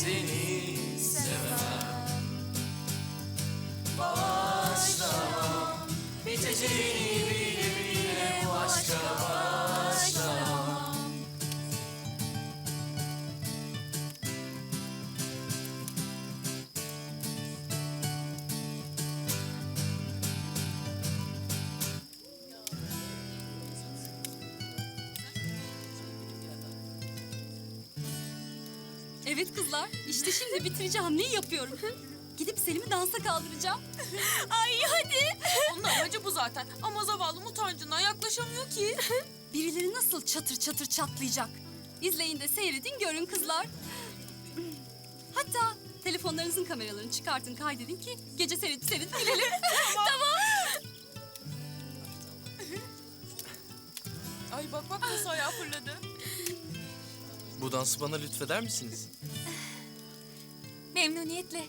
seni sevmem. Başlamam biteceğim Evet kızlar, işte şimdi bitireceğim. Ne yapıyorum? Gidip Selim'i dansa kaldıracağım. Ay hadi. Onun amacı bu zaten. Ama zavallı utancından yaklaşamıyor ki. Birileri nasıl çatır çatır çatlayacak. İzleyin de seyredin, görün kızlar. Hatta telefonlarınızın kameralarını çıkartın, kaydedin ki gece seyredip seyredip bilelim. Ay bak bak nasıl ayağı fırladı. Bu dansı bana lütfeder misiniz? Memnuniyetle.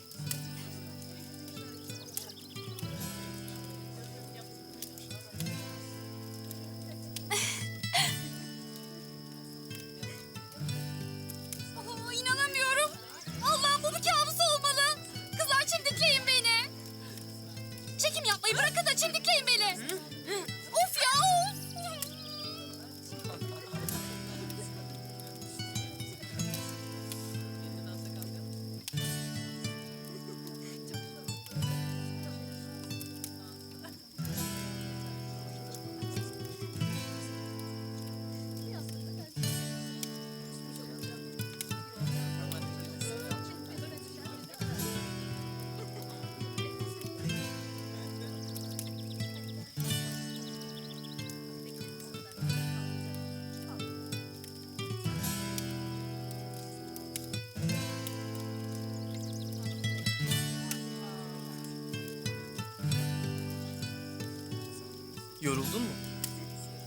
Yoruldun mu?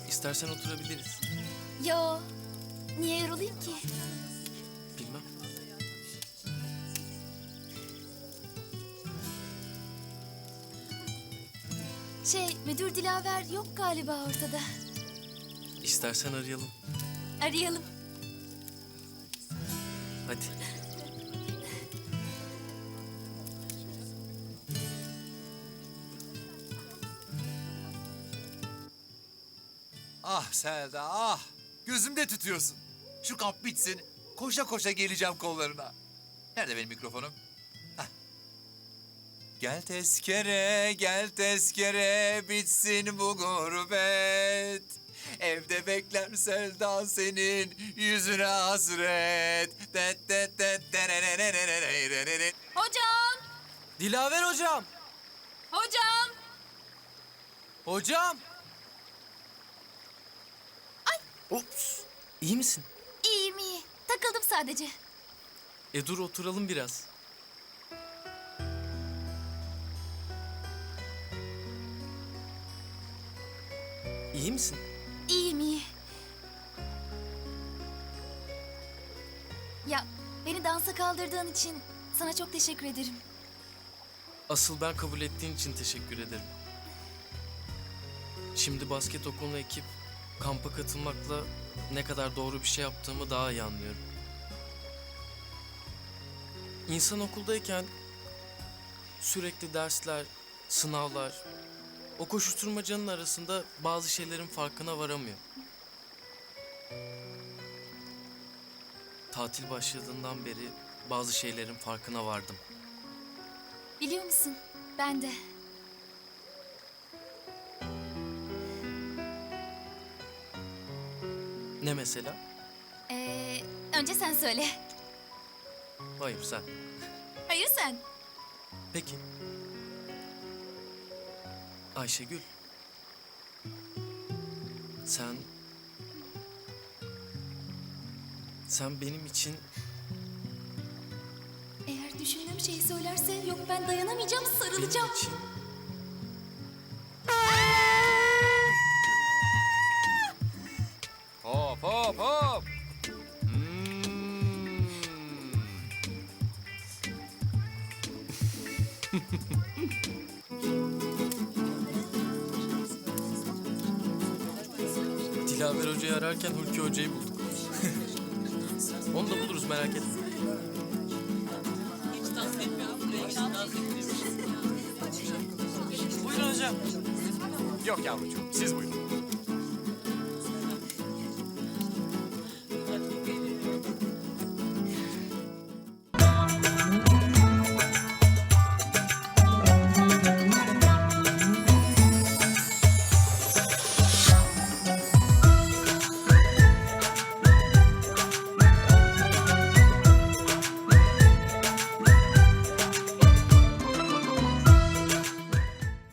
İstersen oturabiliriz. Yo, niye yorulayım ki? Bilmem. Şey, müdür Dilaver yok galiba ortada. İstersen arayalım. Arayalım. Hadi. Ah Selda ah. Gözümde tutuyorsun. Şu kamp bitsin. Koşa koşa geleceğim kollarına. Nerede benim mikrofonum? Hah. Gel tezkere, gel tezkere, bitsin bu gurbet. Evde bekler Selda senin yüzüne hasret. Det det det derererererererere. Hocam, Dilaver hocam! hocam. Hocam! Ops! İyi misin? İyiyim iyi. Takıldım sadece. E dur oturalım biraz. İyi misin? İyiyim iyi. Ya, beni dansa kaldırdığın için sana çok teşekkür ederim. Asıl ben kabul ettiğin için teşekkür ederim. Şimdi basket okuluna ekip kampa katılmakla ne kadar doğru bir şey yaptığımı daha iyi anlıyorum. İnsan okuldayken sürekli dersler, sınavlar, o koşuşturmacanın arasında bazı şeylerin farkına varamıyor. Tatil başladığından beri bazı şeylerin farkına vardım. Biliyor musun? Ben de. Ne mesela? Ee, önce sen söyle. Hayır sen. Hayır sen. Peki. Ayşegül. Sen... Sen benim için Eğer düşündüğüm şeyi söylerse yok ben dayanamayacağım benim sarılacağım. için Dilaver Hoca'yı ararken Hulki Hoca'yı bulduk. Onu da buluruz merak etme. Buyurun hocam. Yok yavrucuğum siz buyurun.